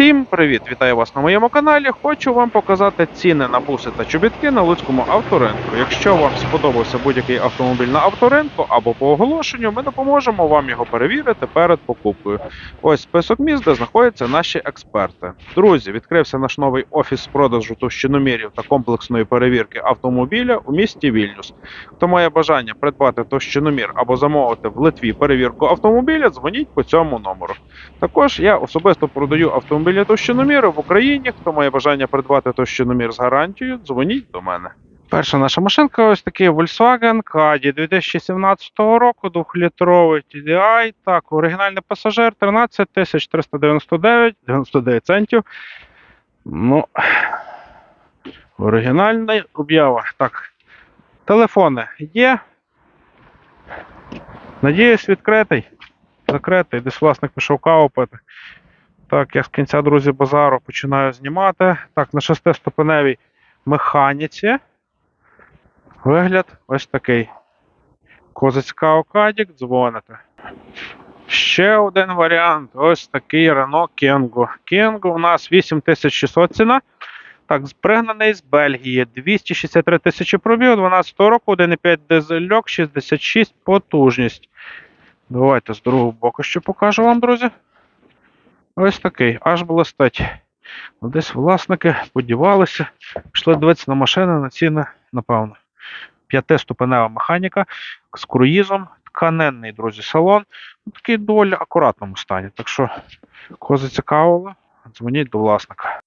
Всім привіт! Вітаю вас на моєму каналі. Хочу вам показати ціни на буси та чобітки на Луцькому авторинку. Якщо вам сподобався будь-який автомобіль на авторинку або по оголошенню, ми допоможемо вам його перевірити перед покупкою. Ось список міст, де знаходяться наші експерти. Друзі, відкрився наш новий офіс з продажу товщиномірів та комплексної перевірки автомобіля у місті Вільнюс. Хто має бажання придбати товщиномір або замовити в Литві перевірку автомобіля, дзвоніть по цьому номеру. Також я особисто продаю автомобілі товщиноміри в Україні. Хто має бажання придбати товщиномір з гарантією, дзвоніть до мене. Перша наша машинка ось такий Volkswagen Caddy 2017 року, 2-літровий TDI. Так, оригінальний пасажир 13 399 99 центів. Ну, оригінальна об'ява. Так, телефони є. Надіюсь, відкритий. Закритий, десь власник пішов каву. Так, я з кінця, друзі, базару починаю знімати. Так, на шестиступеневій механіці. Вигляд ось такий. Козацька Окадік, дзвоните. Ще один варіант. Ось такий Renault Kangoo. Kangoo у нас 8600 ціна. Так, пригнаний з Бельгії. 263 тисячі пробіг, 12 року, 1,5 дизельок, 66 потужність. Давайте з другого боку ще покажу вам, друзі. Ось такий, аж блистить. Десь власники подівалися, пішли дивитися на машини, на ціни, напевно. П'ятиступенева механіка з круїзом, тканенний, друзі, салон. Ну, такий доволі акуратному стані. Так що, кого зацікавило, дзвоніть до власника.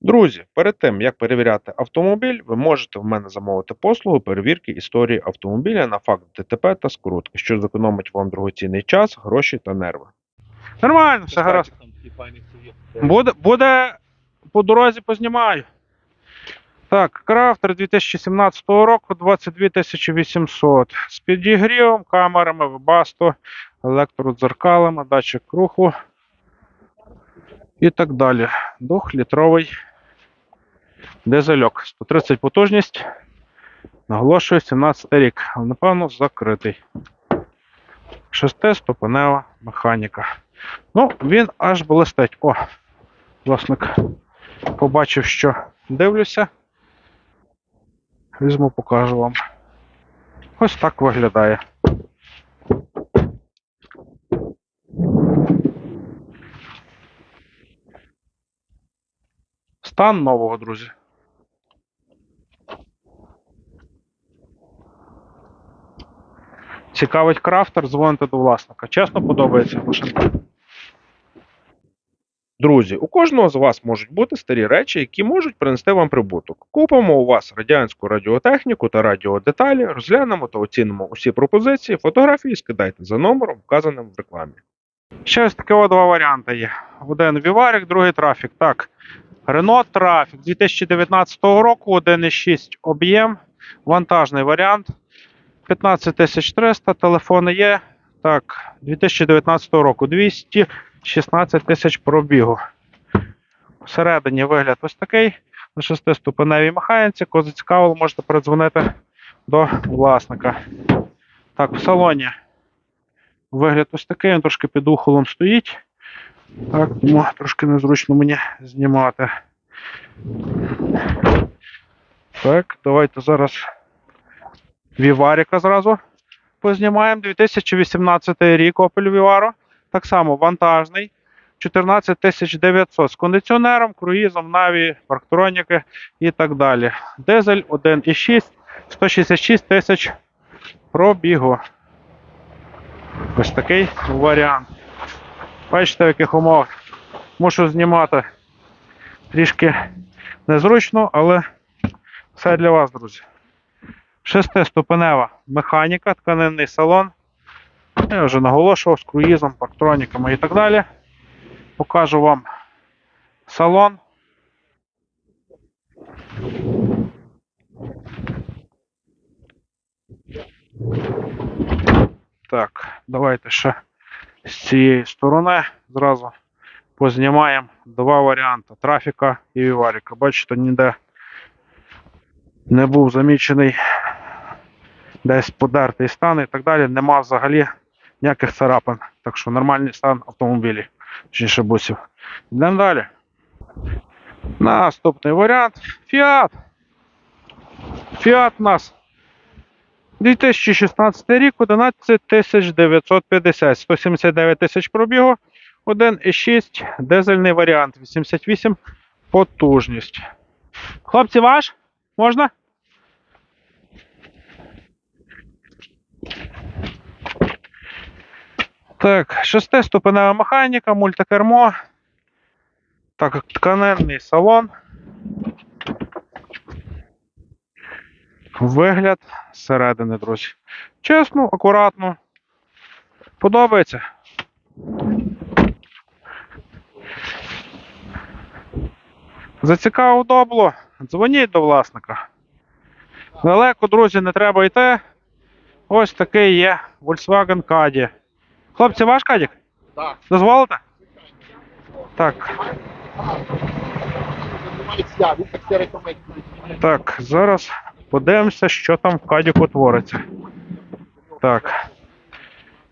Друзі, перед тим як перевіряти автомобіль, ви можете в мене замовити послугу перевірки історії автомобіля на факт ДТП та скрутки, що зекономить вам дорогоцінний час, гроші та нерви. Нормально, все гаразд. Буде, буде по дорозі познімаю. Так, крафтер 2017 року 22 800. З підігрівом, камерами, вебасто, електродзеркалами, датчик руху і так далі. Двохлітровий дизельок. 130 потужність. Наголошую, 17 рік. Але, напевно, закритий. Шестиступенева механіка. Ну, він аж блистить. О, власник побачив, що дивлюся. Візьму, покажу вам. Ось так виглядає. Стан нового, друзі. Цікавить крафтер, дзвоните до власника. Чесно подобається машинка. Друзі, у кожного з вас можуть бути старі речі, які можуть принести вам прибуток. Купимо у вас радянську радіотехніку та радіодеталі, розглянемо та оцінимо усі пропозиції, фотографії скидайте за номером, вказаним в рекламі. Ще такі о два варіанти є. Один Віварік, другий трафік. Так, Renault Trafic 2019 року, 1,6 об'єм, вантажний варіант. 15300, телефони є. Так, 2019 року 216 тисяч пробігу. Всередині вигляд ось такий. На шестиступеневій механіці. Кого зацікавило, можете передзвонити до власника. Так, в салоні вигляд ось такий, він трошки під ухолом стоїть. Так, тому трошки незручно мені знімати. Так, давайте зараз Віваріка зразу познімаємо. 2018 рік Opel Vivaro. Так само вантажний. 14 900 з кондиціонером, круїзом, наві, парктроніки і так далі. Дизель 1,6, 166 тисяч пробігу. Ось такий варіант. Бачите, в яких умовах мушу знімати трішки незручно, але все для вас, друзі. Шестиступенева механіка, тканинний салон. Я вже наголошував з круїзом, парктроніками і так далі. Покажу вам салон. Так, давайте ще з цієї сторони зразу познімаємо два варіанти трафіка і віваріка. Бачите, ніде не був замічений десь подертий стан і так далі. Нема взагалі ніяких царапин. Так що нормальний стан автомобілі. Точніше бусів. Йдемо далі. Наступний варіант. Фіат. Фіат у нас 2016 рік, 11 950, 179 тисяч пробігу, 1,6 дизельний варіант, 88 потужність. Хлопці, ваш? Можна? Так, шестиступенева механіка, мультикермо. Так, тканинний салон. Вигляд зсередини, друзі. Чесно, акуратно. Подобається. Зацікавив добло, дзвоніть до власника. Далеко, друзі, не треба йти. Ось такий є Volkswagen Caddy. Хлопці, ваш Кадік? Так. Дозволите? Так, так зараз подивимося, що там в Кадіку твориться. Так.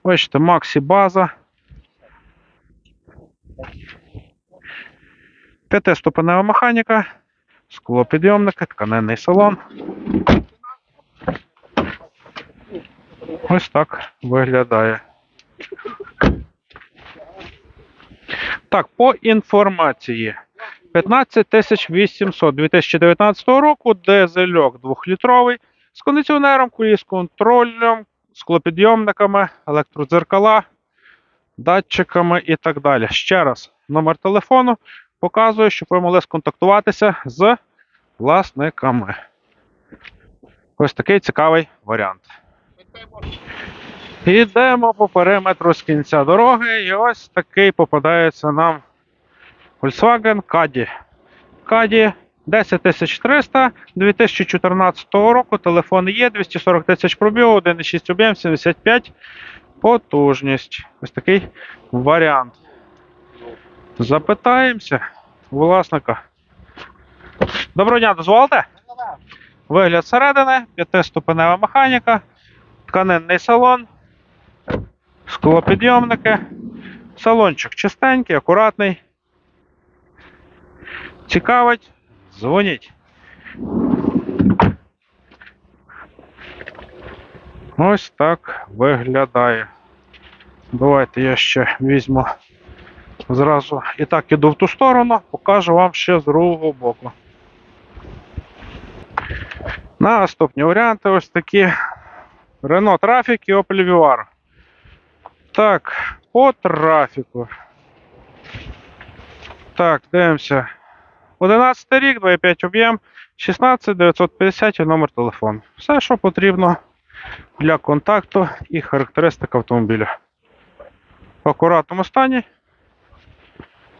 Бачите, Максі база. П'ятиступенева механіка, склопідйомники, тканинний салон. Ось так виглядає. Так, по інформації. 15 800 2019 року, дизельок 2-літровий, з кондиціонером, круїз контролем, склопідйомниками, електродзеркала, датчиками і так далі. Ще раз, номер телефону показую, щоб ви могли сконтактуватися з власниками. Ось такий цікавий варіант. Йдемо по периметру з кінця дороги, і ось такий попадається нам Volkswagen Caddy. Caddy 10300 2014 року. Телефон є, 240 тисяч пробігу, 1,6 об'єм, 75 потужність. Ось такий варіант. Запитаємося власника. Доброго дня, дозволите? Вигляд середини, п'ятиступенева механіка, тканинний салон, склопідйомники, салончик чистенький, акуратний. Цікавить, дзвоніть. Ось так виглядає. Давайте я ще візьму зразу і так іду в ту сторону, покажу вам ще з другого боку. Наступні варіанти ось такі. Renault Trafic і Opel Vivaro. Так, по трафіку. Так, дивимося. 11 рік, 2,5 об'єм, 16 950 і номер телефону. Все, що потрібно для контакту і характеристик автомобіля. В акуратному стані.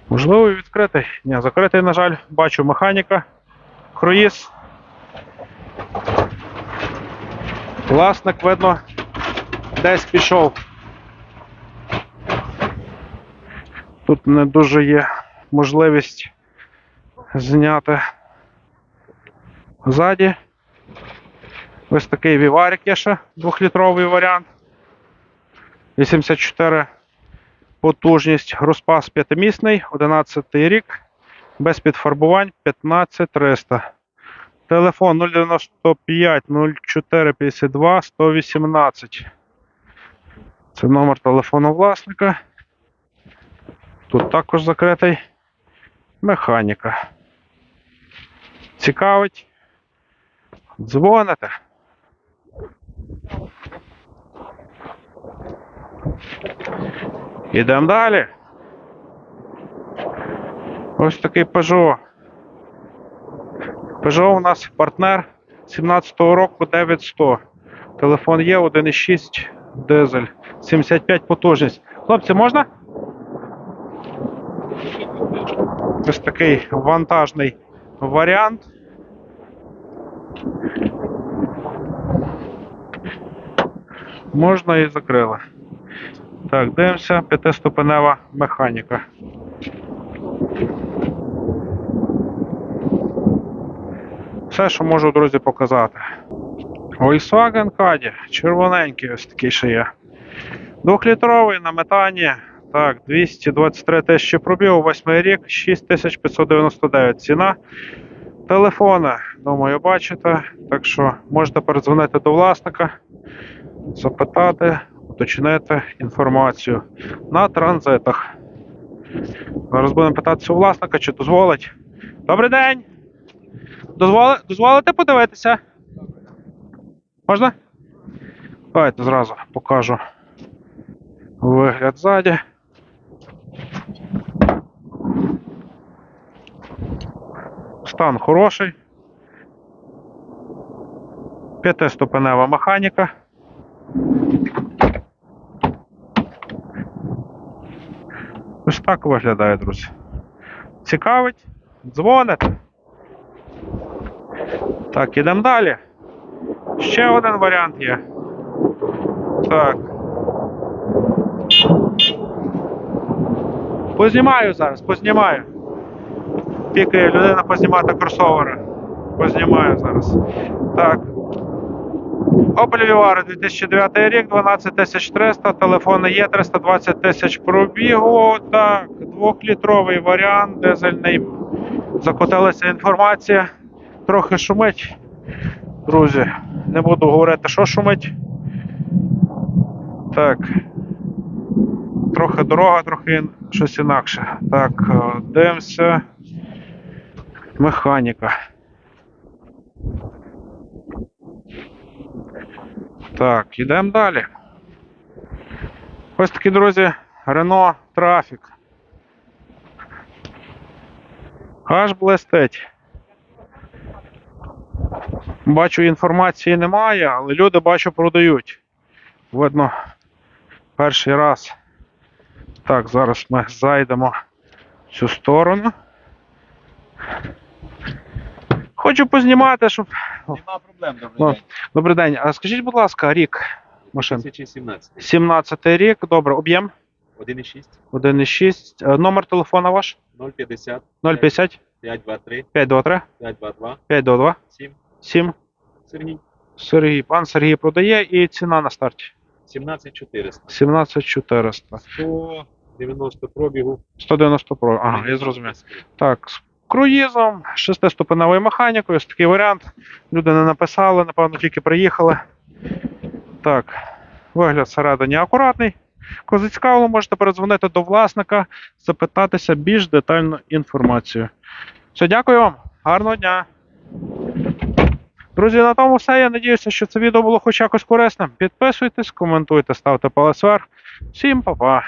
Можливо, відкритий. Ні, закритий, на жаль, бачу механіка. Круїз. Власник, видно, десь пішов. Тут не дуже є можливість зняти ззаді. Ось такий віварик є ще, двохлітровий варіант. 84 потужність, розпас п'ятимісний, 11 рік, без підфарбувань 15300. Телефон 095 04 52 118. Це номер телефону власника. Тут також закритий механіка. Цікавить. Дзвоните. Ідемо далі. Ось такий Peugeot. Peugeot у нас партнер 17-го року 9100. Телефон є 1,6 дизель. 75 потужність. Хлопці, можна? Ось такий вантажний варіант. Можна і закрили. Так, дивимося, п'ятиступенева механіка. Все, що можу, друзі, показати. Volkswagen Caddy, червоненький ось такий ще є. Двохлітровий на метані, Так, 223 тисячі пробігу, восьмий рік, 6599 ціна. Телефони, думаю, бачите. Так що можете передзвонити до власника, запитати, уточнити інформацію на транзитах. Зараз будемо питатися у власника, чи дозволить. Добрий день! Дозволи... Дозволите подивитися? Можна? Давайте зразу покажу вигляд ззаді. Стан хороший. П'ятиступенева механіка. Ось так виглядає, друзі. Цікавить? Дзвоните. Так, ідемо далі. Ще один варіант є. Так. Познімаю зараз, познімаю. Пікає людина познімати кросовери. Познімаю зараз. Так. Opel Vivaro 2009 рік, 12300, телефони є 320 тисяч пробігу. Так, двохлітровий варіант, дизельний. Закотилася інформація. Трохи шумить. Друзі, не буду говорити, що шумить. Так. Трохи дорога, трохи щось інакше. Так, е, дивимося. Механіка. Так, йдемо далі. Ось такі, друзі, Renault Traffic. Аж блистить. Бачу, інформації немає, але люди бачу продають. Видно, перший раз. Так, зараз ми зайдемо в цю сторону. Хочу познімати, щоб. Нема проблем, добрий Ну, день. Добрий день. А скажіть, будь ласка, рік машин. 2017. 17 рік, добре, об'єм 1,6, 1,6. Е, Номер телефона ваш 050, 050 523, 523 522, 522 7. 7. Сергій, Сергій. Пан Сергій продає і ціна на старті 17400. 17400. 190 пробігу. 190 про. Ага, я зрозумів. Так, круїзом, шестиступеневою механікою, ось такий варіант. Люди не написали, напевно, тільки приїхали. Так, вигляд всередині акуратний. Кого зацікавило, можете передзвонити до власника, запитатися більш детальну інформацію. Все, дякую вам, гарного дня. Друзі, на тому все. Я надіюся, що це відео було хоч якось корисним. Підписуйтесь, коментуйте, ставте палець вверх. Всім па-па.